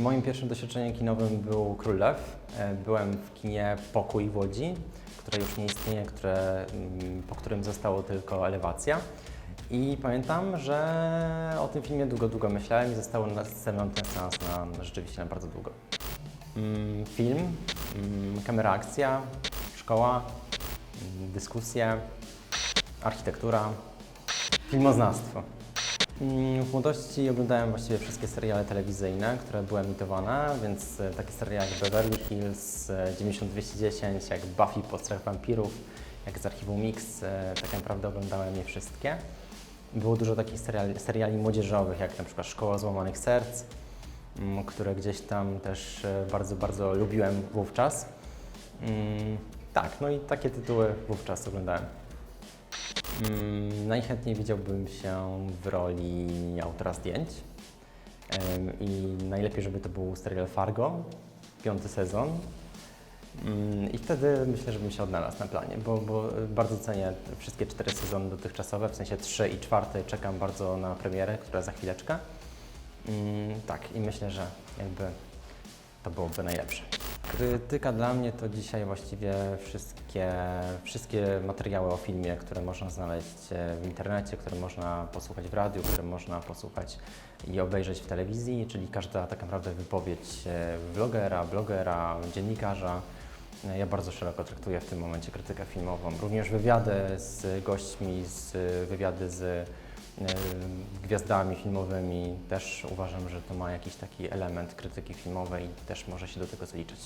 Moim pierwszym doświadczeniem kinowym był Król Lew. E, Byłem w kinie Pokój w Łodzi, które już nie istnieje, które, mm, po którym zostało tylko elewacja. I pamiętam, że o tym filmie długo, długo myślałem i zostało nastawiony ten seans na rzeczywiście na bardzo długo. Mm, Film, mm, kamera akcja, szkoła, dyskusje, architektura, filmoznawstwo. Mm, W młodości oglądałem właściwie wszystkie seriale telewizyjne, które były emitowane, więc e, takie seriale jak Beverly Hills, e, 9210, jak Buffy po strach wampirów, jak z archiwum Mix, e, tak naprawdę oglądałem je wszystkie. Było dużo takich seriali, seriali młodzieżowych, jak na przykład Szkoła Złamanych Serc, mm, które gdzieś tam też e, bardzo, bardzo lubiłem wówczas. Mm, Tak, no i takie tytuły wówczas oglądałem. Mm, Najchętniej widziałbym się w roli autora zdjęć. I najlepiej, żeby to był serial Fargo, piąty sezon. Mm, I wtedy myślę, że bym się odnalazł na planie, bo, bo bardzo cenię wszystkie cztery sezony dotychczasowe, w sensie trzy i czwarty czekam bardzo na premierę, która za chwileczkę. Mm, Tak, i myślę, że jakby to byłoby najlepsze. Krytyka dla mnie to dzisiaj właściwie wszystkie, wszystkie materiały o filmie, które można znaleźć e, w internecie, które można posłuchać w radiu, które można posłuchać i obejrzeć w telewizji, czyli każda tak naprawdę wypowiedź e, vlogera, blogera, dziennikarza. E, Ja bardzo szeroko traktuję w tym momencie krytykę filmową. Również wywiady z gośćmi, z wywiady z gwiazdami filmowymi. Też uważam, że to ma jakiś taki element krytyki filmowej i też może się do tego zliczyć.